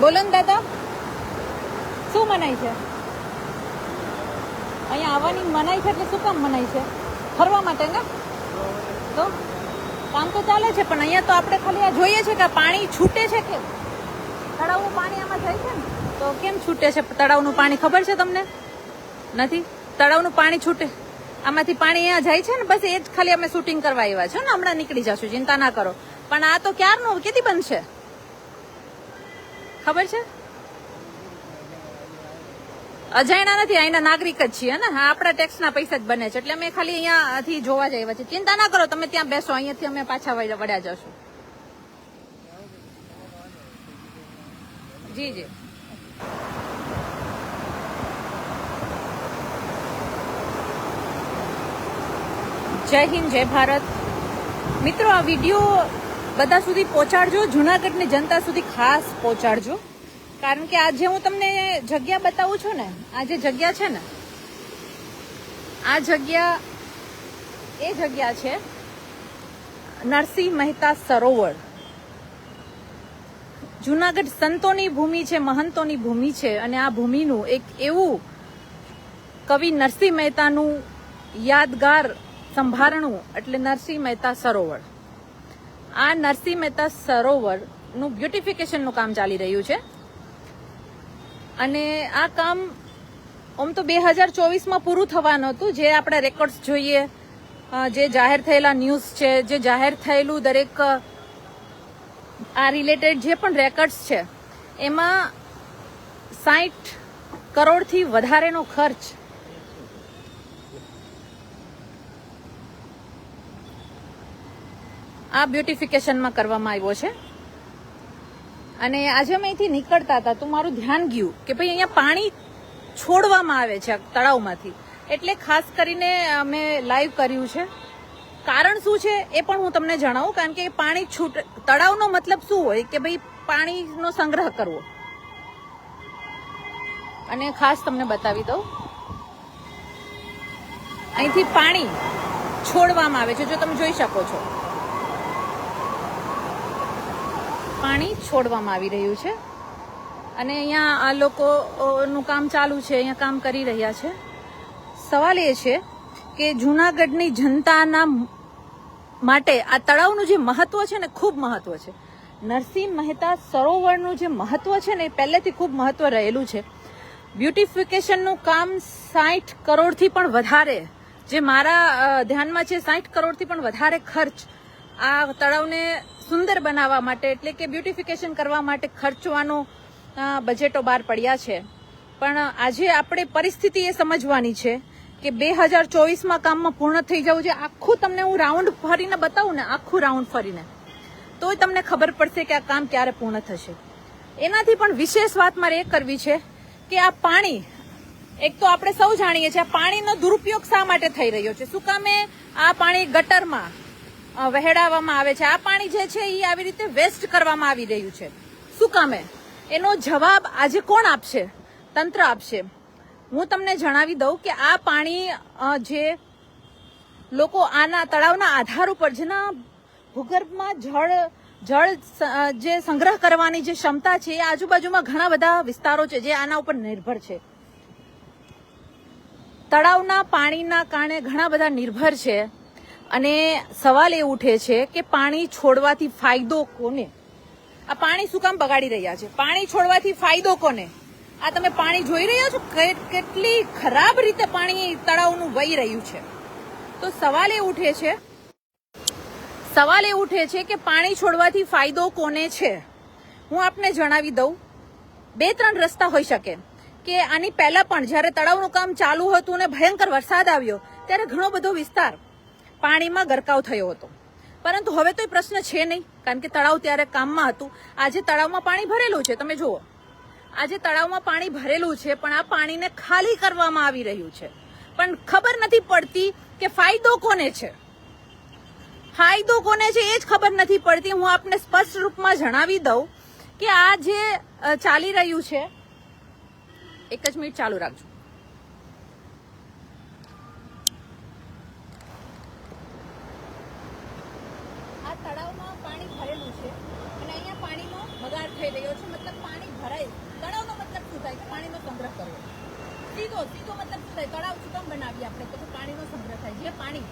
બોલો ને દાદા. શું મનાય છે? અહીંયા આવવાની મનાય છે એટલે શું કામ મનાય છે? ફરવા માટે ને? તો કામ તો ચાલે છે, પણ અહીંયા તો આપણે ખાલી આ જોઈએ છે કે પાણી છૂટે છે કે તળાવનું પાણી આમાં જાય છે ને? તો કેમ છૂટે છે? તળાવનું પાણી ખબર છે તમને? નથી? તળાવનું પાણી છૂટે. આમાંથી પાણી અહીંયા જાય છે ને, બસ એ જ ખાલી અમે શૂટિંગ કરવા આવ્યા છે ને, હમણાં નીકળી જશું, ચિંતા ના કરો. પણ આ તો ક્યારનું? કેથી બનશે ખબર છે? અજાણ્યા નથી, અહીંના નાગરિક જ છીએ ને? હા, આપણા ટેક્સના પૈસા જ બને છે. એટલે અમે ખાલી અહીંયાથી જોવા જઈએ છીએ. ચિંતા ના કરો, તમે ત્યાં બેસો, અહીંયાથી અમે પાછા વળ્યા જશું. જી જી. જય હિન્દ, જય ભારત. મિત્રો, આ વીડિયો બધા સુધી પહોંચાડજો. જુનાગઢની જનતા સુધી ખાસ પહોંચાડજો. કારણ કે આજે હું તમને જગ્યા બતાવું છું ને, આ જે જગ્યા છે ને, આ જગ્યા, એ જગ્યા છે નરસિંહ મહેતા સરોવર. જુનાગઢ સંતોની ભૂમિ છે, મહંતોની ભૂમિ છે, અને આ ભૂમિનું એક એવું કવિ નરસિંહ મહેતાનું યાદગાર સંભારણું, એટલે નરસિંહ મહેતા સરોવર. આ નરસિંહ મહેતા સરોવરનું બ્યુટિફિકેશનનું કામ ચાલી રહ્યું છે. અને આ કામ આમ તો બે હજાર ચોવીસમાં પૂરું થવાનું હતું. જે આપણે રેકોર્ડ્સ જોઈએ જે જાહેર થયેલા ન્યૂઝ છે, જે જાહેર થયેલું દરેક આ રિલેટેડ જે પણ રેકોર્ડ્સ છે, એમાં સાઠ કરોડથી વધારેનો ખર્ચ આ બ્યુટિફિકેશનમાં કરવામાં આવ્યો છે. અને આજે અમે અહીંથી નીકળતા હતા, તો મારું ધ્યાન ગયું કે ભાઈ અહીંયા પાણી છોડવામાં આવે છે તળાવમાંથી. એટલે ખાસ કરીને અમે લાઈવ કર્યું છે. કારણ શું છે એ પણ હું તમને જણાવું, કારણ કે પાણી છૂટ, તળાવનો મતલબ શું હોય કે ભાઈ પાણીનો સંગ્રહ કરવો. અને ખાસ તમને બતાવી દઉં. અહીંથી પાણી છોડવામાં આવે છે, જો તમે જોઈ શકો છો. પાણી છોડવામાં આવી રહ્યું છે. અને અહીંયા આ લોકોનું કામ ચાલુ છે, અહીંયા કામ કરી રહ્યા છે. સવાલ એ છે કે જૂનાગઢની જનતાના માટે આ તળાવનું જે મહત્વ છે ને ખૂબ મહત્વ છે. નરસિંહ મહેતા સરોવરનું જે મહત્વ છે ને એ પહેલેથી ખૂબ મહત્વ રહેલું છે. બ્યુટિફિકેશનનું કામ સાઠ કરોડથી પણ વધારે, જે મારા ધ્યાનમાં છે સાઠ કરોડથી પણ વધારે ખર્ચ આ તળાવને સુંદર બનાવવા માટે, એટલે કે બ્યુટિફિકેશન કરવા માટે ખર્ચવાનો બજેટો બહાર પડ્યા છે. પણ આજે આપણે પરિસ્થિતિ એ સમજવાની છે કે બે હજાર ચોવીસમાં કામમાં પૂર્ણ થઈ જવું છે. આખું તમને હું રાઉન્ડ ફરીને બતાવું ને, આખું રાઉન્ડ ફરીને. તોય તમને ખબર પડશે કે આ કામ ક્યારે પૂર્ણ થશે. એનાથી પણ વિશેષ વાત મારે એ કરવી છે કે આ પાણી, એક તો આપણે સૌ જાણીએ છીએ પાણીનો દુરુપયોગ શા માટે થઈ રહ્યો છે? શું કામે આ પાણી ગટરમાં વહેડાવવામાં આવે છે. આ પાણી જે છે એ આવી રીતે વેસ્ટ કરવામાં આવી રહ્યું છે. શું કામે? એનો જવાબ આજે કોણ આપશે? તંત્ર આપશે. હું તમને જણાવી દઉં કે આ પાણી જે લોકો આના તળાવના આધાર ઉપર, જેના ભૂગર્ભમાં જળ જળ જે સંગ્રહ કરવાની જે ક્ષમતા છે, એ આજુબાજુમાં ઘણા બધા વિસ્તારો છે જે આના ઉપર નિર્ભર છે. તળાવના પાણીના કારણે ઘણા બધા નિર્ભર છે. અને સવાલ એ ઉઠે છે કે પાણી છોડવાથી ફાયદો કોને? આ પાણી શું કામ બગાડી રહ્યા છે? પાણી છોડવાથી ફાયદો કોને? આ તમે પાણી જોઈ રહ્યા છો? કેટલી ખરાબ રીતે પાણી તળાવનું વહી રહ્યું છે? તો સવાલ એ ઉઠે છે, સવાલ એ ઉઠે છે કે પાણી છોડવાથી ફાયદો કોને છે? હું આપને જણાવી દઉં. બે ત્રણ રસ્તા હોઈ શકે. કે આની પહેલા પણ જ્યારે તળાવનું કામ ચાલુ હતું અને ભયંકર વરસાદ આવ્યો, ત્યારે ઘણો બધો વિસ્તાર પાણીમાં ગરકાવ થયો હતો. પરંતુ હવે તો એ પ્રશ્ન છે નહીં, કારણ કે તળાવ ત્યારે કામમાં હતું. આજે તળાવમાં પાણી ભરેલું છે, તમે જુઓ. આજે તળાવમાં પાણી ભરેલું છે, પણ આ પાણીને ખાલી કરવામાં આવી રહ્યું છે. પણ ખબર નથી પડતી કે ફાયદો કોને છે. ફાયદો કોને છે એ જ ખબર નથી પડતી. હું આપને સ્પષ્ટ રૂપમાં જણાવી દઉં કે આ જે ચાલી રહ્યું છે, એક જ મિનિટ ચાલુ રાખજો આ તળાવમાં પાણી ભરેલું છે અને અહીંયા પાણીનો બગાડ થઈ રહ્યો છે મતલબ પાણી ભરાઈ સીધો સીધો મતલબ શું થાય તળાવ શું કામ બનાવીએ આપણે તો કે પાણીનો સંગ્રહ થાય જે પાણી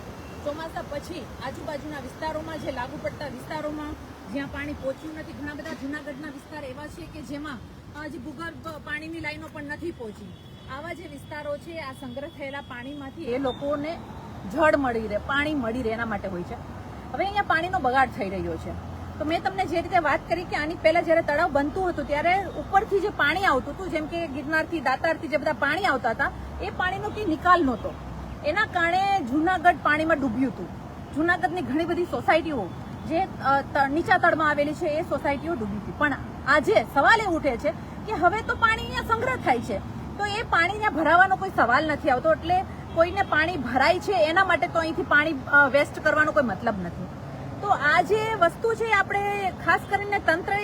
ચોમાસા પછી આજુબાજુના વિસ્તારોમાં જે લાગુ પડતા વિસ્તારોમાં જ્યાં પાણી પહોંચ્યું નથી, ઘણા બધા જૂનાગઢના વિસ્તાર એવા છે કે જેમાં હજી ભૂગર્ભ પાણીની લાઈનો પણ નથી પહોંચી. આવા જે વિસ્તારો છે, આ સંગ્રહ થયેલા પાણીમાંથી એ લોકોને જળ મળી રહે, પાણી મળી રહે એના માટે હોય છે. હવે અહીંયા પાણીનો બગાડ થઈ રહ્યો છે. તો મેં તમને જે રીતે વાત કરી કે આની પહેલા જ્યારે તળાવ બનતું હતું, ત્યારે ઉપરથી જે પાણી આવતું હતું, જેમ કે ગિરનારથી, દાતારથી જે બધા પાણી આવતા હતા, એ પાણીનો કંઈ નિકાલ નહોતો. એના કારણે જુનાગઢ પાણીમાં ડૂબ્યું હતું. જુનાગઢની ઘણી બધી સોસાયટીઓ જે નીચા તળમાં આવેલી છે, એ સોસાયટીઓ ડૂબી હતી. પણ આજે સવાલ એ ઉઠે છે કે હવે તો પાણી અહીંયા સંગ્રહ થાય છે. તો એ પાણી ત્યાં ભરાવાનો કોઈ સવાલ નથી આવતો. એટલે કોઈને પાણી ભરાય છે એના માટે તો અહીંથી પાણી વેસ્ટ કરવાનો કોઈ મતલબ નથી. તો આ જે વસ્તુ છે આપણે ખાસ કરીને તંત્રએ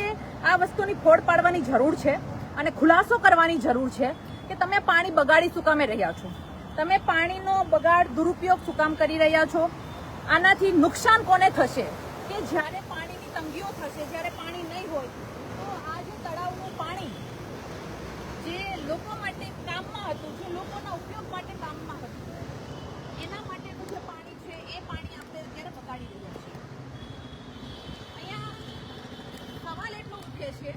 આ વસ્તુની ફોડ પાડવાની જરૂર છે અને ખુલાસો કરવાની જરૂર છે કે તમે પાણી બગાડી શું કામે રહ્યા છો. તમે પાણીનો બગાડ, દુરુપયોગ શું કામ કરી રહ્યા છો? આનાથી નુકસાન કોને થશે? કે જ્યારે પાણીની તંગીઓ થશે, જ્યારે પાણી નહીં હોય, તો આ જે તળાવનું પાણી, જે લોકો માટે કામમાં હતું, જે લોકોના ઉપયોગ માટે કામમાં હતું, એના માટેનું જે પાણી છે, એ પાણી આપણે અત્યારે બગાડી રહ્યા છીએ. અહીંયા સવાલ એટલો ઉઠે છે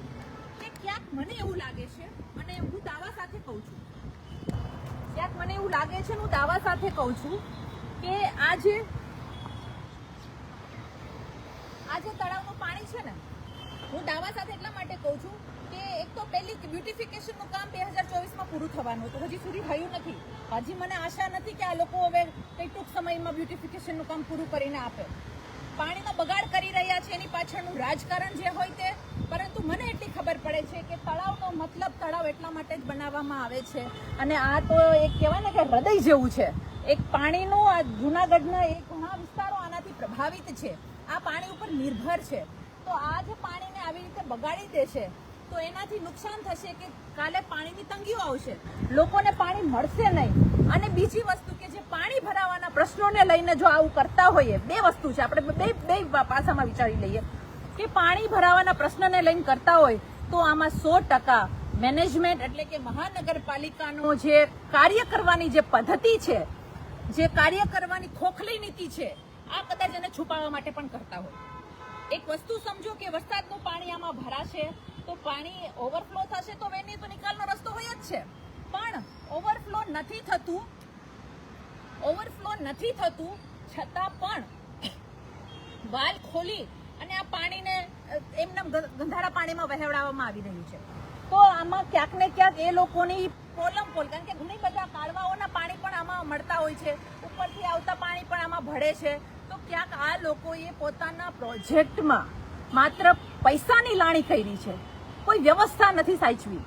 કે ક્યાંક મને એવું લાગે છે, અને હું દાવા સાથે કહું છું. મને એવું લાગે છે, હું દાવા સાથે કહું છું કે આ જે આ જે તળાવનું પાણી છે ને, હું દાવા સાથે એટલા માટે કહું છું કે એક તો પહેલી બ્યુટિફિકેશનનું કામ બે હજાર ચોવીસમાં પૂરું થવાનું હતું. હજી સુધી થયું નથી. હજી મને આશા નથી કે આ લોકો હવે કંઈ ટૂંક સમયમાં બ્યુટિફિકેશનનું કામ પૂરું કરીને આપે. પાણીનો બગાડ કરી રહ્યા છે, એની પાછળનું રાજકારણ જે હોય તે પરંતુ મને એટલી ખબર પડે છે કે તળાવનો મતલબ તળાવ એટલા માટે જ બનાવવામાં આવે છે. અને આ તો એક કહેવાય ને કે હૃદય જેવું છે. એક પાણીનું આ જૂનાગઢના એક ઘણા વિસ્તારો આનાથી પ્રભાવિત છે. આ પાણી ઉપર નિર્ભર છે. તો આ જે પાણીને આવી રીતે બગાડી દેશે તો એનાથી નુકસાન થશે કે કાલે પાણીની તંગીઓ આવશે. લોકોને પાણી મળશે નહીં. અને બીજી વસ્તુ કે જે પાણી ભરાવાના પ્રશ્નોને લઈને જો આવું કરતા હોઈએ, બે વસ્તુ છે. આપણે બે બે પાસામાં વિચારી લઈએ. કે પાણી ભરાવાના પ્રશ્નને લઈને કરતા હોય, તો આમાં સો ટકા મેનેજમેન્ટ એટલે કે મહાનગરપાલિકાનો જે કાર્ય કરવાની જે પદ્ધતિ છે, જે કાર્ય કરવાની ખોખલી નીતિ છે, આ કદાચ એને છુપાવવા માટે પણ કરતા હોય. એક વસ્તુ સમજો કે વરસાદનું પાણી આમાં ભરાશે, તો પાણી ઓવરફ્લો થશે તો એની તો નિકાલનો રસ્તો હોય જ છે. પણ ઓવરફ્લો નથી થતું ઓવરફ્લો નથી થતું, છતાં પણ વાલ ખોલી અને આ પાણીને એમના ગંધારા પાણીમાં વહેવડાવવામાં આવી રહ્યું છે. તો આમાં ક્યાંક ને ક્યાંક એ લોકોની પોલમ પોલ, કારણ કે ઘણી બધા કાળવાઓના પાણી પણ આમાં મળતા હોય છે. ઉપરથી આવતા પાણી પણ આમાં ભળે છે. તો ક્યાંક આ લોકોએ પોતાના પ્રોજેક્ટમાં માત્ર પૈસાની લાણી કરી છે. કોઈ વ્યવસ્થા નથી સાચવી.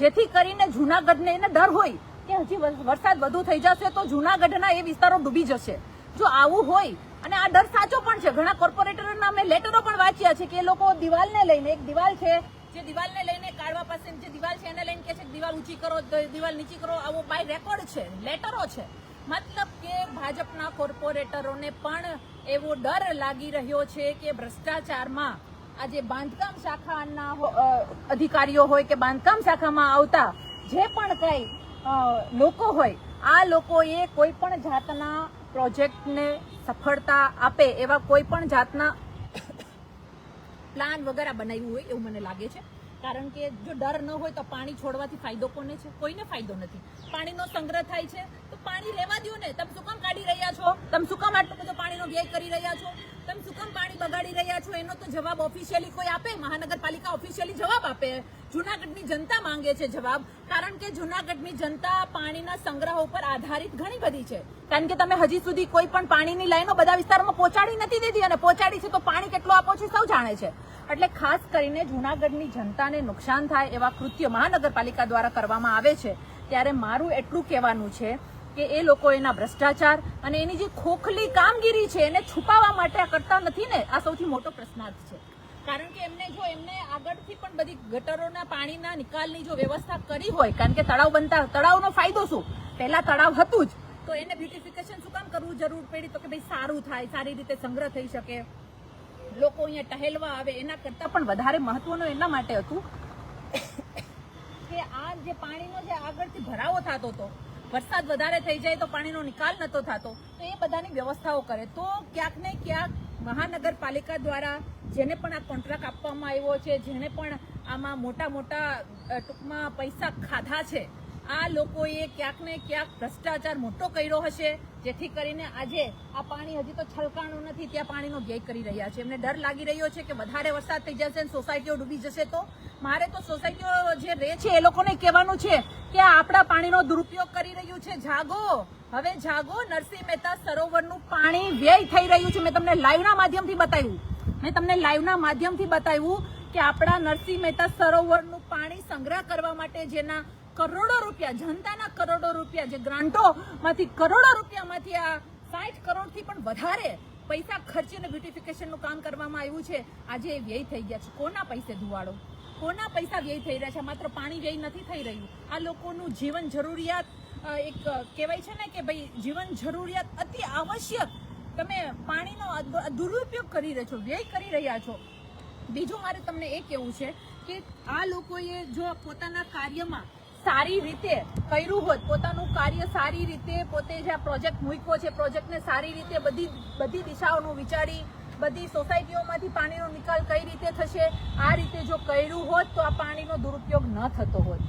જેથી કરીને જૂનાગઢને એને ડર હોય કે હજી વરસાદ વધુ થઈ જશે તો જૂનાગઢના એ વિસ્તારો ડૂબી જશે. જો આવું હોય અને આ ડર સાચો પણ છે. ઘણા કોર્પોરેટરોના અમે લેટરો પણ વાંચ્યા છે કે એ લોકો દિવાલને લઈને, એક દિવાલ છે, જે દિવાલને લઈને કાઢવા પાસે જે દિવાલ છે એને લઈને કે છે દિવાલ ઊંચી કરો દિવાલ નીચી કરો. આવો બાય રેકોર્ડ છે. લેટરો છે. મતલબ કે ભાજપના કોર્પોરેટરોને પણ એવો ડર લાગી રહ્યો છે કે ભ્રષ્ટાચારમાં આજે બાંધકામ શાખાના અધિકારીઓ હોય કે બાંધકામ શાખામાં આવતા જે પણ કઈ લોકો હોય, આ લોકોએ કોઈ પણ જાતના પ્રોજેક્ટને સફળતા આપે એવા કોઈ પણ જાતના પ્લાન વગેરે બનાવ્યું હોય એવું મને લાગે છે. કારણ કે જો ડર ન હોય તો પાણી છોડવાથી ફાયદો કોને છે? કોઈને ફાયદો નથી. પાણીનો સંગ્રહ થાય છે, તો પાણી લેવા દો ને. તમે શું કામ કાઢી રહ્યા છો? તમે શું કામ આટલો બધો પાણીનો વ્યય કરી રહ્યા છો? તમે શું કામ પાણી બગાડી રહ્યા છો, એનો તો જવાબ ઓફિશિયલી કોઈ આપે? મહાનગરપાલિકા ઓફિશિયલી જવાબ આપે? જુનાગઢની જનતા માંગે છે જવાબ, કારણ કે જુનાગઢની જનતા પાણીના સંગ્રહ ઉપર આધારિત ઘણી બધી છે. કારણ કે તમે હજી સુધી કોઈ પણ પાણીની લાઈનો બધા વિસ્તારોમાં પહોંચાડી નથી દીધી અને પહોંચાડી છે તો પાણી કેટલું આપો છે સૌ જાણે છે. એટલે ખાસ કરીને જુનાગઢની જનતાને નુકસાન થાય એવા કૃત્ય મહાનગરપાલિકા દ્વારા કરવામાં આવે છે. ત્યારે મારું એટલું કહેવાનું છે કે એ લોકો એના ભ્રષ્ટાચાર અને એની જે ખોખલી કામગીરી છે એને છુપાવવા માટે આ કરતા નથી ને, આ સૌથી મોટો પ્રશ્નાર્થ છે. કારણ કે એમને જો એમને આગળથી પણ બધી ગટરોના પાણીના નિકાલની જો વ્યવસ્થા કરી હોય, કારણ કે તળાવ બનતા, તળાવનો ફાયદો શું? પહેલા તળાવ હતું જ. તો એને બ્યુટિફિકેશન શું કામ કરવું જરૂર પડી? તો કે ભાઈ સારું થાય, સારી રીતે સંગ્રહ થઈ શકે. લોકો અહીંયા ટહેલવા આવે, એના કરતાં પણ વધારે મહત્વનું એના માટે હતું કે આ જે પાણીનો જે આગળથી ભરાવો થતો હતો વરસાદ વધારે થઈ જાય તો પાણીનો નિકાલ નતો થતો, તો એ બધાની વ્યવસ્થાઓ કરે. તો ક્યાંક ને ક્યાંક મહાનગરપાલિકા દ્વારા જેને પણ આ કોન્ટ્રાક્ટ આપવામાં આવ્યો છે, જેને પણ આમાં મોટા મોટા ટૂંકમાં પૈસા ખાધા છે આ લોકોએ ક્યાંક ને ક્યાંક ભ્રષ્ટાચાર મોટો કર્યો હશે, જેથી કરીને આજે આ પાણી હજી તો છલકાણું નથી, ત્યાં પાણીનો વ્યય કરી રહ્યા છે. એમને ડર લાગી રહ્યો છે કે વધારે વરસાદ થઈ જશે અને સોસાયટીઓ ડૂબી જશે તો? મારે તો સોસાયટીઓ જે રહે છે એ લોકોને કહેવાનું છે કે આપણા પાણીનો દુરુપયોગ કરી રહ્યું છે. જાગો. હવે જાગો. નરસિંહ મહેતા સરોવરનું પાણી વ્યય થઈ રહ્યું છે. મેં તમને લાઈવના માધ્યમથી બતાવ્યું. મેં તમને લાઈવના માધ્યમથી બતાવ્યું કે આપણા નરસિંહ મહેતા સરોવરનું પાણી સંગ્રહ કરવા માટે જેના કરોડો રૂપિયા, જનતાના કરોડો રૂપિયા જે ગ્રાન્ટો માંથી કરોડો રૂપિયામાંથી આ સાઠ કરોડથી પણ વધારે પૈસા ખર્ચીને બ્યુટિફિકેશનનું કામ કરવામાં આવ્યું છે. આજે એ વ્યય થઈ ગયા છે. કોના પૈસે ધુવાડો? કોના પૈસા વ્યય થઈ રહ્યા છે? માત્ર પાણી વ્યય નથી થઈ રહ્યું. આ લોકોનું જીવન જરૂરિયાત એક કહેવાય છે ને કે ભાઈ, જીવન જરૂરિયાત અતિ આવશ્યક. તમે પાણીનો દુરુપયોગ કરી રહ્યા છો, વ્યય કરી રહ્યા છો. બીજું મારે તમને એ કહેવું છે કે આ લોકોએ જો પોતાના કાર્યમાં સારી રીતે કર્યું હોત, પોતાનું કાર્ય સારી રીતે, પોતે જે આ પ્રોજેક્ટ મૂક્યો છે પ્રોજેક્ટને સારી રીતે બધી બધી દિશાઓનું વિચારી, બધી સોસાયટીઓમાંથી પાણીનો નિકાલ કઈ રીતે થશે, આ રીતે જો કર્યું હોત, તો આ પાણીનો દુરુપયોગ ન થતો હોત.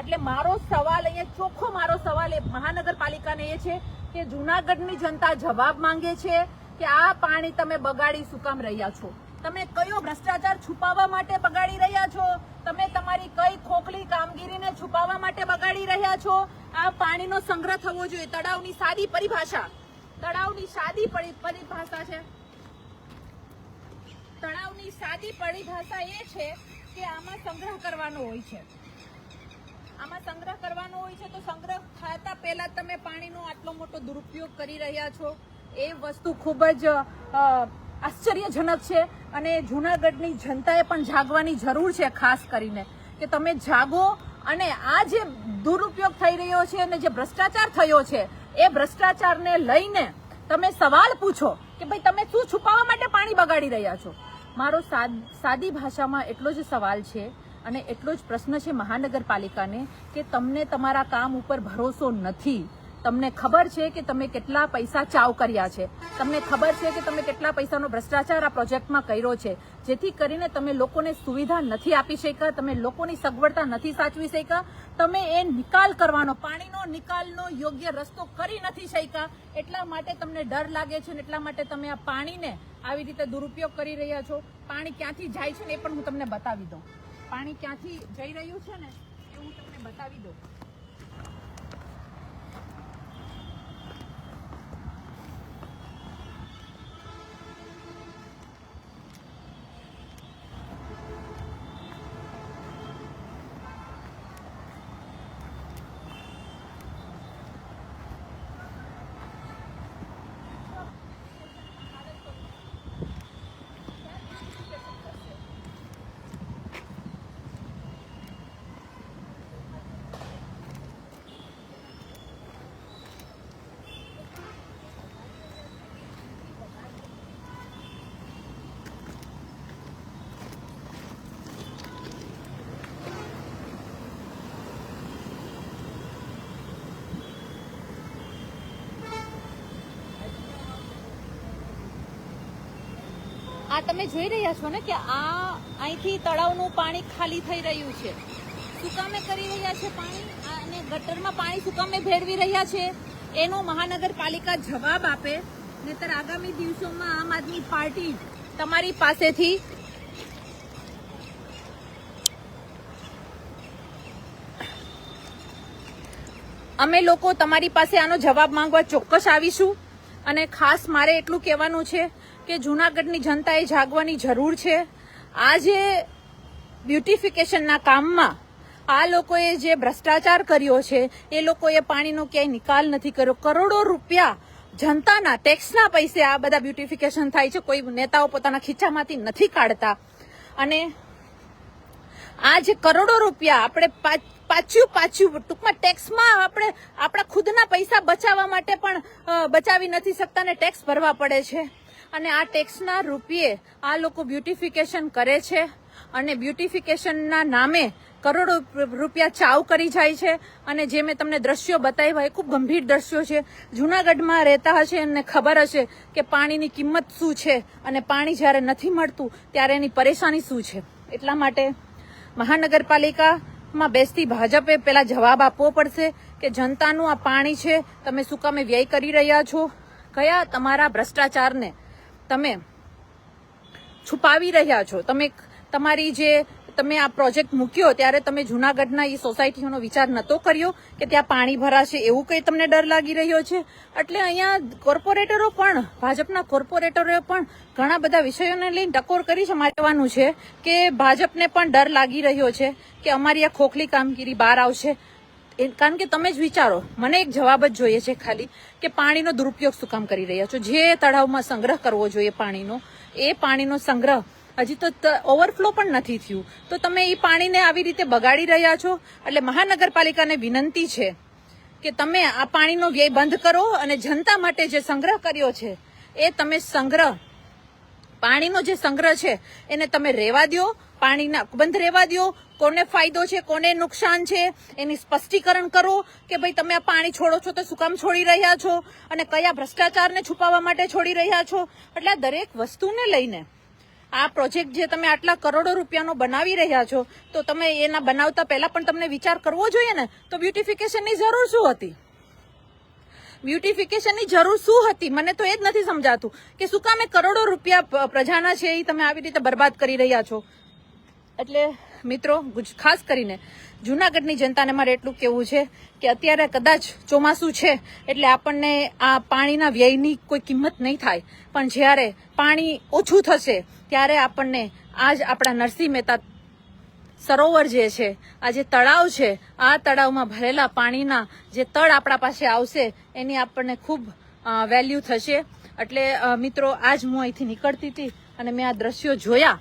એટલે મારો સવાલ અહીંયા ચોખ્ખો મારો સવાલ એ મહાનગરપાલિકાને એ છે કે જુનાગઢની જનતા જવાબ માંગે છે કે આ પાણી તમે બગાડી શું કામ રહ્યા છો? તમે કયો ભ્રષ્ટાચાર છુપાવવા માટે બગાડી રહ્યા છો? તમે તમારી કઈ ખોખલી કામગીરીને છુપાવવા માટે બગાડી રહ્યા છો? આ પાણીનો સંગ્રહ થવો જોઈએ. તળાવની સાદી પરિભાષા. તળાવની સાદી પરી- પરિભાષા છે. તળાવની સાદી પરિભાષા એ છે કે આમાં સંગ્રહ કરવાનો હોય છે. આમાં સંગ્રહ કરવાનો હોય છે તો સંગ્રહ થતા પહેલા તમે પાણીનો આટલો મોટો દુરુપયોગ કરી રહ્યા છો. એ વસ્તુ ખૂબ જ આશ્ચર્યજનક છે અને જૂનાગઢની જનતાએ પણ જાગવાની જરૂર છે ખાસ કરીને કે તમે જાગો અને આ જે દુરુપયોગ થઈ રહ્યો છે અને જે ભ્રષ્ટાચાર થયો છે, એ ભ્રષ્ટાચારને લઈને તમે સવાલ પૂછો કે ભાઈ તમે શું છુપાવવા માટે પાણી બગાડી રહ્યા છો? મારો સાદી ભાષામાં એટલો જ સવાલ છે અને એટલો જ પ્રશ્ન છે મહાનગરપાલિકાને કે તમને તમારા કામ ઉપર ભરોસો નથી. તમને ખબર છે કે તમે કેટલા પૈસા ચાવ કર્યા છે. તમને ખબર છે કે તમે કેટલા પૈસાનો ભ્રષ્ટાચાર આ પ્રોજેક્ટમાં કર્યો છે. જેથી કરીને તમે લોકોને સુવિધા નથી આપી શક્યા, તમે લોકોની સગવડતા નથી સાચવી શક્યા, તમે એ નિકાલ કરવાનો, પાણીનો નિકાલનો યોગ્ય રસ્તો કરી નથી શક્યા. એટલા માટે તમને ડર લાગે છે એટલા માટે તમે આ પાણીને આવી રીતે દુરુપયોગ કરી રહ્યા છો. પાણી ક્યાંથી જાય છે ને એ પણ હું તમને બતાવી દઉં. પાણી ક્યાંથી જઈ રહ્યું છે ને એ હું તમને બતાવી દઉં. આ તમે જોઈ રહ્યા છો ને કે આ અહીંથી તળાવનું પાણી ખાલી થઈ રહ્યું છે. શું કામે કરી રહ્યા છે પાણી અને ગટરમાં પાણી શું કામે ભેળવી રહ્યા છે. એનો મહાનગરપાલિકા જવાબ આપે. નહીતર આગામી દિવસોમાં આમ આદમી પાર્ટી તમારી પાસેથી અમે લોકો તમારી પાસે આનો જવાબ માંગવા ચોક્કસ આવીશું. અને ખાસ મારે એટલું કહેવાનું છે કે જૂનાગઢની જનતાએ જાગવાની જરૂર છે. આ જે બ્યુટિફિકેશનના કામમાં આ લોકોએ જે ભ્રષ્ટાચાર કર્યો છે, એ લોકોએ પાણીનો ક્યાંય નિકાલ નથી કર્યો. કરોડો રૂપિયા જનતાના ટેક્સના પૈસે આ બધા બ્યુટિફિકેશન થાય છે. કોઈ નેતાઓ પોતાના ખીચામાંથી નથી કાઢતા. અને આ જે કરોડો રૂપિયા આપણે પાછું પાછું ટૂંકમાં ટેક્સમાં આપણે, આપણા ખુદના પૈસા બચાવવા માટે પણ બચાવી નથી શકતા ને ટેક્સ ભરવા પડે છે. અને આ ટેક્સના રૂપિયે આ લોકો બ્યુટિફિકેશન કરે છે અને બ્યુટિફિકેશનના નામે કરોડો રૂપિયા ચાવ કરી જાય છે અને જે મેં તમને દ્રશ્યો બતાવ્યા એ ખૂબ ગંભીર દ્રશ્યો છે. જુનાગઢમાં રહેતા હશે અને ખબર હશે કે પાણીની કિંમત શું છે અને પાણી જ્યારે નથી મળતું ત્યારે એની પરેશાની શું છે. એટલા માટે મહાનગરપાલિકામાં બેસતી ભાજપે પહેલાં જવાબ આપવો પડશે કે જનતાનું આ પાણી છે, તમે શું કામે વ્યય કરી રહ્યા છો? કયા તમારા ભ્રષ્ટાચારને તમે છુપાવી રહ્યા છો, તમે તમારી જે તમે આ પ્રોજેક્ટ મૂક્યો ત્યારે તમે જુનાગઢના એ સોસાયટીઓનો વિચાર નહોતો કર્યો કે ત્યાં પાણી ભરાશે એવું કંઈ તમને ડર લાગી રહ્યો છે? એટલે અહીંયા કોર્પોરેટરો પણ, ભાજપના કોર્પોરેટરોએ પણ ઘણા બધા વિષયોને લઈને ટકોર કરી છે. મારવાનું છે કે ભાજપને પણ ડર લાગી રહ્યો છે કે અમારી આ ખોખલી કામગીરી બહાર આવશે. કારણ કે તમે જ વિચારો, મને એક જવાબ જ જોઈએ છે ખાલી કે પાણીનો દુરુપયોગ શું કામ કરી રહ્યા છો? જે તળાવમાં સંગ્રહ કરવો જોઈએ પાણીનો, એ પાણીનો સંગ્રહ હજી તો ઓવરફ્લો પણ નથી થયું. તો તમે એ પાણીને આવી રીતે બગાડી રહ્યા છો? એટલે મહાનગરપાલિકાને વિનંતી છે કે તમે આ પાણીનો વ્યય બંધ કરો અને જનતા માટે જે સંગ્રહ કર્યો છે, એ તમે સંગ્રહ, પાણીનો જે સંગ્રહ છે, એને તમે રેવા દો પાણીના બંધ રહેવા દો કોને ફાયદો છે, કોને નુકસાન છે, એની સ્પષ્ટીકરણ કરો કે ભાઈ તમે આ પાણી છોડો છો તો શું કામ છોડી રહ્યા છો અને કયા ભ્રષ્ટાચારને છુપાવવા માટે છોડી રહ્યા છો? એટલે દરેક વસ્તુને લઈને આ પ્રોજેક્ટ જે તમે આટલા કરોડો રૂપિયાનો બનાવી રહ્યા છો, તો તમે એના બનાવતા પહેલા પણ તમને વિચાર કરવો જોઈએ ને? તો બ્યુટિફિકેશનની જરૂર શું હતી? બ્યુટિફિકેશનની જરૂર શું હતી? મને તો એ જ નથી સમજાતું કે શું કામે કરોડો રૂપિયા પ્રજાના છે એ તમે આવી રીતે બરબાદ કરી રહ્યા છો? એટલે મિત્રો ખાસ કરીને જુનાગઢની જનતાને મારે એટલું કહેવું છે કે અત્યારે કદાચ ચોમાસું છે એટલે આપણને આ પાણીના વ્યયની કોઈ કિંમત નહીં થાય. પણ જ્યારે પાણી ઓછું થશે, ત્યારે આપણને આજ આપણા નરસિંહ મહેતા સરોવર જે છે, આ જે તળાવ છે, આ તળાવમાં ભરેલા પાણીના જે તળ આપણા પાસે આવશે, એની આપણને ખૂબ વેલ્યુ થશે. એટલે મિત્રો, આજ હું અહીંથી નીકળતી હતી અને મેં આ દ્રશ્યો જોયા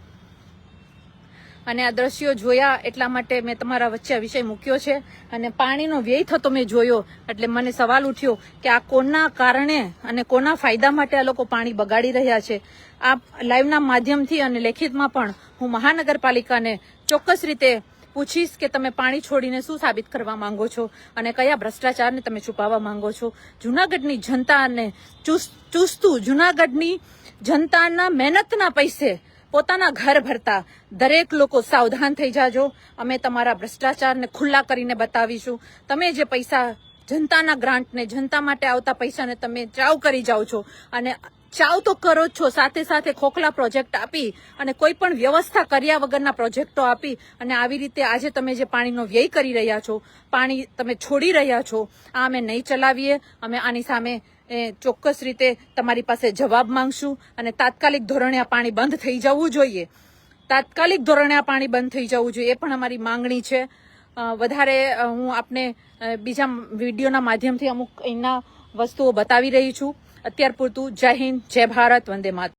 અને આ દ્રશ્યો જોયા એટલા માટે મેં તમારા વચ્ચે આ વિષય મૂક્યો છે. અને પાણીનો વ્યય થતો મેં જોયો. એટલે મને સવાલ ઉઠ્યો કે આ કોના કારણે અને કોના ફાયદા માટે આ લોકો પાણી બગાડી રહ્યા છે. આ લાઈવના માધ્યમથી અને લેખિતમાં પણ હું મહાનગરપાલિકાને ચોક્કસ રીતે પૂછીશ કે તમે પાણી છોડીને શું સાબિત કરવા માંગો છો અને કયા ભ્રષ્ટાચારને તમે છુપાવવા માંગો છો. જુનાગઢની જનતાને ચુસ- ચૂસતું, જુનાગઢની જનતાના મહેનતના પૈસે પોતાના ઘર ભરતા દરેક લોકો સાવધાન થઈ જાજો. અમે તમારા ભ્રષ્ટાચારને ખુલ્લા કરીને બતાવીશું. તમે જે પૈસા જનતાના ગ્રાન્ટને, જનતા માટે આવતા પૈસાને તમે ચાવ કરી જાઓ છો અને ચાવ તો કરો જ છો, સાથે સાથે ખોખલા પ્રોજેક્ટ આપી અને કોઈ પણ વ્યવસ્થા કર્યા વગરના પ્રોજેક્ટો આપી અને આવી રીતે આજે તમે જે પાણીનો વ્યય કરી રહ્યા છો, પાણી તમે છોડી રહ્યા છો, આ અમે નહીં ચલાવીએ, અમે આની સામે એ ચોક્કસ રીતે તમારી પાસે જવાબ માંગશું અને તાત્કાલિક ધોરણે આ પાણી બંધ થઈ જવું જોઈએ. તાત્કાલિક ધોરણે આ પાણી બંધ થઈ જવું જોઈએ એ પણ અમારી માંગણી છે. વધારે હું આપને બીજા વિડીયોના માધ્યમથી અમુક એના વસ્તુઓ બતાવી રહી છું. અત્યાર પૂરતું. જય હિન્દ, જય ભારત, વંદે માતરમ